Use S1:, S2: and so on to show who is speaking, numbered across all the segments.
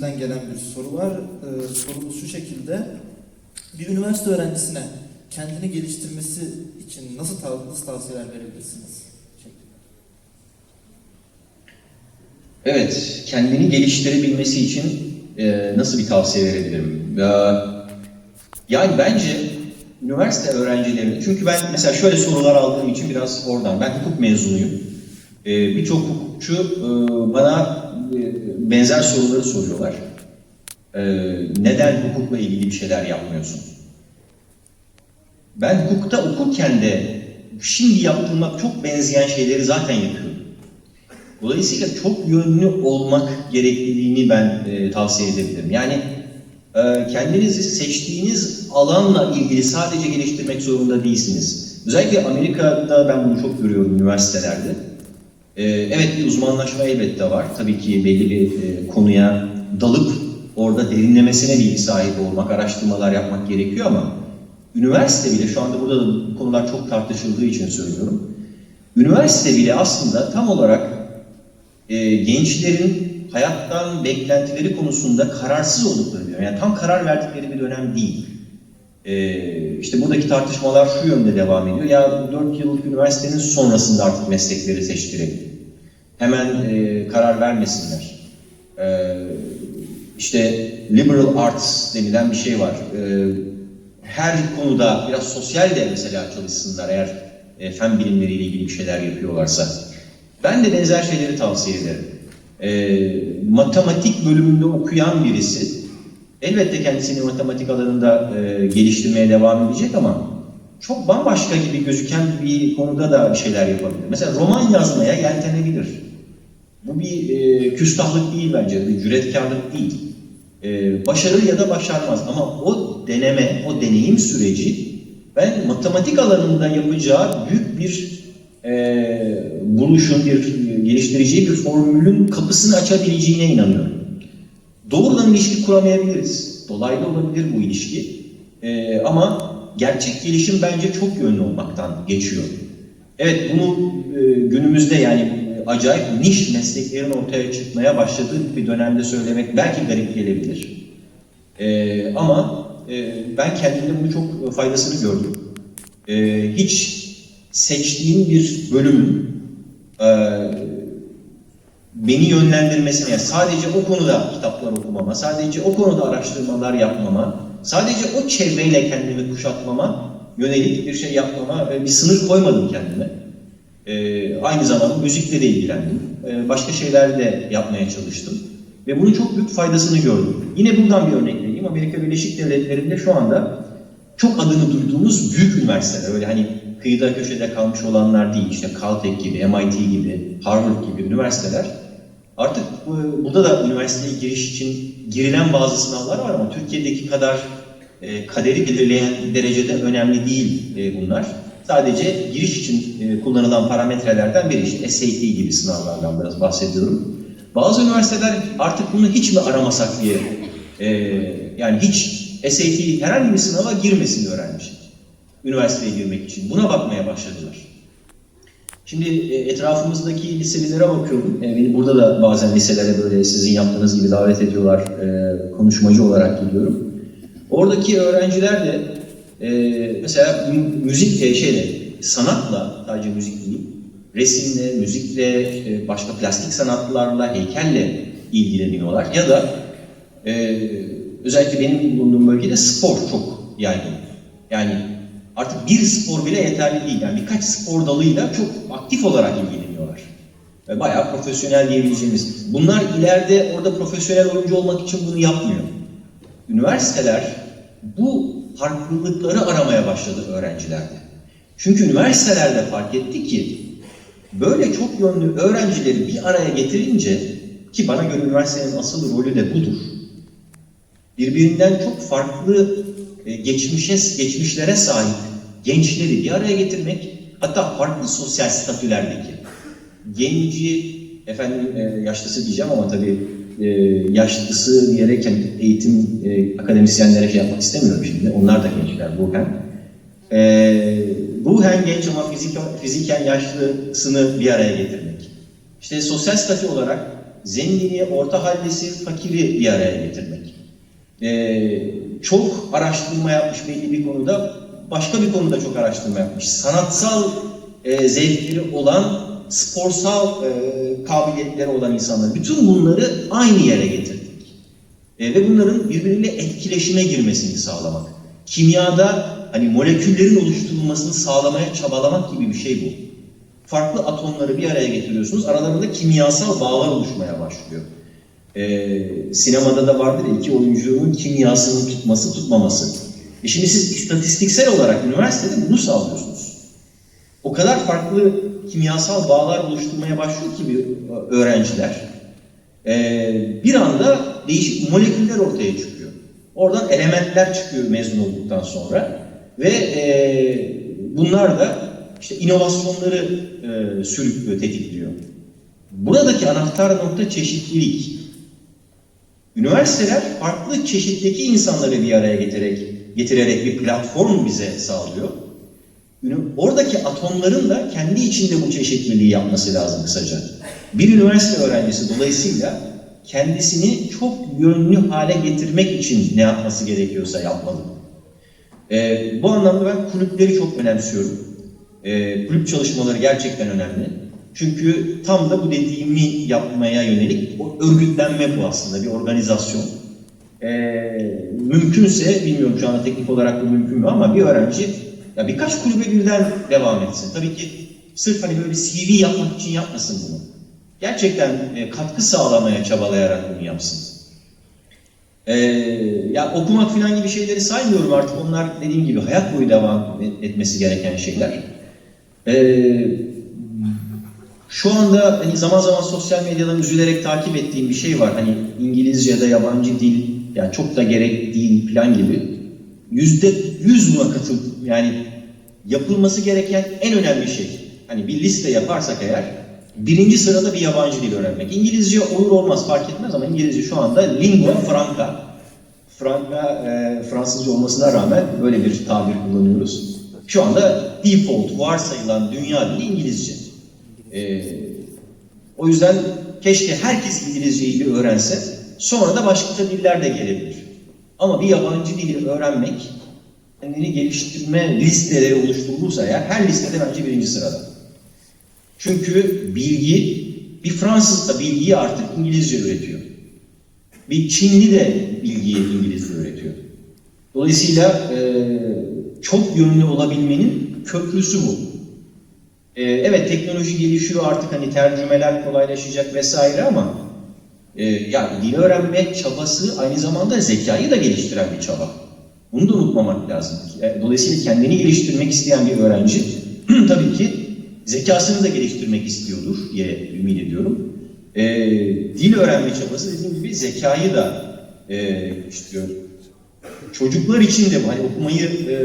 S1: dinleyicilerimizden gelen bir soru var. Ee, sorumuz şu şekilde. Bir üniversite öğrencisine kendini geliştirmesi için nasıl, tav- nasıl tavsiyeler verebilirsiniz?
S2: Evet, kendini geliştirebilmesi için e, nasıl bir tavsiye verebilirim? E, yani bence üniversite öğrencilerinin, çünkü ben mesela şöyle sorular aldığım için biraz oradan, ben hukuk mezunuyum. E, Birçok hukukçu e, bana benzer soruları soruyorlar. E, neden hukukla ilgili bir şeyler yapmıyorsun? Ben hukukta okurken de şimdi yaptığıma çok benzeyen şeyleri zaten yapıyorum. Dolayısıyla çok yönlü olmak gerekliliğini ben e, tavsiye edebilirim. Yani e, kendinizi seçtiğiniz alanla ilgili sadece geliştirmek zorunda değilsiniz. Özellikle Amerika'da ben bunu çok görüyorum üniversitelerde. E, evet bir uzmanlaşma elbette var. Tabii ki belli bir e, konuya dalıp orada derinlemesine bilgi sahibi olmak, araştırmalar yapmak gerekiyor ama üniversite bile, şu anda burada da bu konular çok tartışıldığı için söylüyorum. Üniversite bile aslında tam olarak e, gençlerin hayattan beklentileri konusunda kararsız oldukları bir. Yani tam karar verdikleri bir dönem değil. E, işte buradaki tartışmalar şu yönde devam ediyor. Ya 4 yıllık üniversitenin sonrasında artık meslekleri seçtirelim. Hemen e, karar vermesinler. E, işte liberal arts denilen bir şey var. E, her konuda biraz sosyal de mesela çalışsınlar eğer e, fen bilimleriyle ilgili bir şeyler yapıyorlarsa. Ben de benzer şeyleri tavsiye ederim. E, matematik bölümünde okuyan birisi elbette kendisini matematik alanında e, geliştirmeye devam edecek ama çok bambaşka gibi gözüken bir konuda da bir şeyler yapabilir. Mesela roman yazmaya yeltenebilir. Bu bir e, küstahlık değil bence, bir cüretkarlık değil. E, başarır ya da başarmaz ama o deneme, o deneyim süreci ben matematik alanında yapacağı büyük bir e, buluşun, bir geliştireceği bir formülün kapısını açabileceğine inanıyorum. Doğrudan ilişki kuramayabiliriz. Dolaylı olabilir bu ilişki. E, ama gerçek gelişim bence çok yönlü olmaktan geçiyor. Evet bunu e, günümüzde yani acayip niş mesleklerin ortaya çıkmaya başladığı bir dönemde söylemek belki garip gelebilir. E, ama e, ben kendimde bunu çok faydasını gördüm. E, hiç seçtiğim bir bölümün e, beni yönlendirmesine, sadece o konuda kitaplar okumama, sadece o konuda araştırmalar yapmama, sadece o çevreyle kendimi kuşatmama yönelik bir şey yapmama ve bir sınır koymadım kendime. E, aynı zamanda müzikle de ilgilendim. E, başka şeyler de yapmaya çalıştım. Ve bunun çok büyük faydasını gördüm. Yine buradan bir örnek vereyim. Amerika Birleşik Devletleri'nde şu anda çok adını duyduğumuz büyük üniversiteler, öyle hani kıyıda köşede kalmış olanlar değil, işte Caltech gibi, MIT gibi, Harvard gibi üniversiteler artık bu- burada da üniversiteye giriş için girilen bazı sınavlar var ama Türkiye'deki kadar e, kaderi belirleyen derecede önemli değil e, bunlar. Sadece giriş için e, kullanılan parametrelerden biri işte SAT gibi sınavlardan biraz bahsediyorum. Bazı üniversiteler artık bunu hiç mi aramasak diye e, yani hiç SAT herhangi bir sınava girmesin öğrenci. Üniversiteye girmek için. Buna bakmaya başladılar. Şimdi e, etrafımızdaki liselere bakıyorum. Beni burada da bazen liselere böyle sizin yaptığınız gibi davet ediyorlar. Konuşmacı olarak gidiyorum. Oradaki öğrenciler de e, mesela mü- müzik e, şeyle, sanatla, sadece müzik değil, resimle, müzikle, işte başka plastik sanatlarla, heykelle ilgileniyorlar. Ya da e, özellikle benim bulunduğum bölgede spor çok yaygın. Yani artık bir spor bile yeterli değil. Yani birkaç spor dalıyla çok aktif olarak ilgileniyorlar. Ve bayağı profesyonel diyebileceğimiz. Bunlar ileride orada profesyonel oyuncu olmak için bunu yapmıyor. Üniversiteler bu farklılıkları aramaya başladı öğrencilerde. Çünkü üniversitelerde fark etti ki böyle çok yönlü öğrencileri bir araya getirince ki bana göre üniversitenin asıl rolü de budur. Birbirinden çok farklı e, geçmişe geçmişlere sahip gençleri bir araya getirmek hatta farklı sosyal statülerdeki genci efendim e, yaşlısı diyeceğim ama tabii e, yaşlısı diyerek hani eğitim e, akademisyenlere şey yapmak istemiyorum şimdi. Onlar da gençler ruhen. E, ruhen genç ama fizik, fiziken yaşlısını bir araya getirmek. İşte sosyal statü olarak zengini, orta hallisi, fakiri bir araya getirmek. Ee, çok araştırma yapmış belli bir konuda, başka bir konuda çok araştırma yapmış. Sanatsal e, zevkleri olan, sporsal e, kabiliyetleri olan insanlar. Bütün bunları aynı yere getirdik. E, ve bunların birbiriyle etkileşime girmesini sağlamak. Kimyada hani moleküllerin oluşturulmasını sağlamaya çabalamak gibi bir şey bu. Farklı atomları bir araya getiriyorsunuz, aralarında kimyasal bağlar oluşmaya başlıyor. E, sinemada da vardır ya iki oyuncunun kimyasının tutması tutmaması. E şimdi siz istatistiksel olarak üniversitede bunu sağlıyorsunuz. O kadar farklı kimyasal bağlar oluşturmaya başlıyor ki e, öğrenciler. Ee, bir anda değişik moleküller ortaya çıkıyor. Oradan elementler çıkıyor mezun olduktan sonra ve e, bunlar da işte inovasyonları e, sürüklüyor, tetikliyor. Buradaki anahtar nokta çeşitlilik. Üniversiteler farklı çeşitteki insanları bir araya getirerek, getirerek bir platform bize sağlıyor. Oradaki atomların da kendi içinde bu çeşitliliği yapması lazım kısaca. Bir üniversite öğrencisi dolayısıyla kendisini çok yönlü hale getirmek için ne yapması gerekiyorsa yapmalı. Ee, bu anlamda ben kulüpleri çok önemsiyorum. Ee, kulüp çalışmaları gerçekten önemli. Çünkü tam da bu dediğimi yapmaya yönelik o örgütlenme bu aslında, bir organizasyon. Ee, mümkünse, bilmiyorum şu anda teknik olarak bu mümkün mü ama bir öğrenci ya birkaç kulübe birden devam etsin. Tabii ki sırf hani böyle CV yapmak için yapmasın bunu. Gerçekten e, katkı sağlamaya çabalayarak bunu yapsın. Ee, ya okumak falan gibi şeyleri saymıyorum artık. Onlar dediğim gibi hayat boyu devam et- etmesi gereken şeyler. Ee, şu anda hani zaman zaman sosyal medyadan üzülerek takip ettiğim bir şey var. Hani İngilizce da yabancı dil yani çok da gerek değil falan gibi. Yüzde yüz buna katıl yani yapılması gereken en önemli şey. Hani bir liste yaparsak eğer birinci sırada bir yabancı dil öğrenmek. İngilizce olur olmaz fark etmez ama İngilizce şu anda lingua franca. Franca e, Fransızca olmasına rağmen böyle bir tabir kullanıyoruz. Şu anda default varsayılan dünya dili İngilizce. E, o yüzden keşke herkes İngilizceyi öğrense, sonra da başka diller de gelebilir. Ama bir yabancı dili öğrenmek, kendini geliştirme listeleri oluşturulursa eğer, her listede bence birinci sırada. Çünkü bilgi, bir Fransız da bilgiyi artık İngilizce üretiyor. Bir Çinli de bilgiyi İngilizce üretiyor. Dolayısıyla e, çok yönlü olabilmenin köprüsü bu. E, evet teknoloji gelişiyor artık hani tercümeler kolaylaşacak vesaire ama e, ya dil öğrenme çabası aynı zamanda zekayı da geliştiren bir çaba. Bunu da unutmamak lazım. E, Dolayısıyla kendini geliştirmek isteyen bir öğrenci tabii ki zekasını da geliştirmek istiyordur diye ümit ediyorum. E, dil öğrenme çabası dediğim gibi zekayı da e, geliştiriyor. Çocuklar için de hani okumayı e,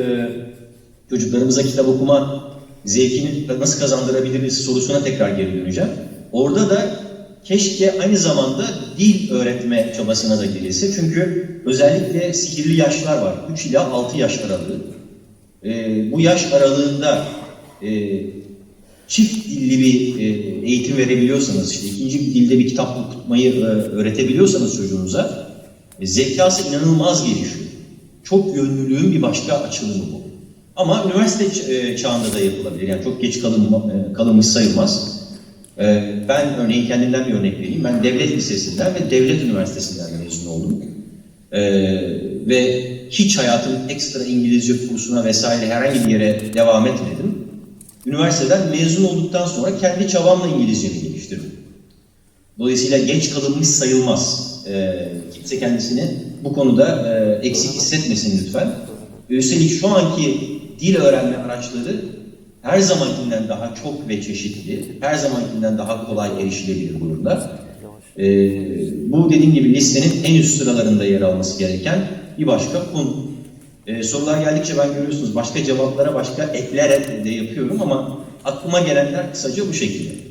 S2: çocuklarımıza kitap okuma zevkini nasıl kazandırabiliriz sorusuna tekrar geri döneceğim. Orada da keşke aynı zamanda dil öğretme çabasına da girilse. Çünkü özellikle sihirli yaşlar var. 3 ila 6 yaş aralığı. E, bu yaş aralığında e, çift dilli bir e, eğitim verebiliyorsanız, işte ikinci bir dilde bir kitap okutmayı e, öğretebiliyorsanız çocuğunuza, e, zekası inanılmaz gelişiyor. Çok yönlülüğün bir başka açılımı bu. Ama üniversite e, çağında da yapılabilir. Yani çok geç kalınma, e, kalınmış sayılmaz. E, Ben örneğin kendimden bir örnek vereyim. Ben devlet lisesinden ve devlet üniversitesinden mezun oldum. E, ve hiç hayatım ekstra İngilizce kursuna vesaire herhangi bir yere devam etmedim. Üniversiteden mezun olduktan sonra kendi çabamla İngilizcemi geliştirdim. Dolayısıyla geç kalınmış sayılmaz. E, kimse kendisini bu konuda e, eksik hissetmesin lütfen. Üstelik şu anki dil öğrenme araçları her zamankinden daha çok ve çeşitli, her zamankinden daha kolay erişilebilir durumda. E, bu dediğim gibi listenin en üst sıralarında yer alması gereken bir başka konu. E, sorular geldikçe ben görüyorsunuz başka cevaplara başka ekler de yapıyorum ama aklıma gelenler kısaca bu şekilde.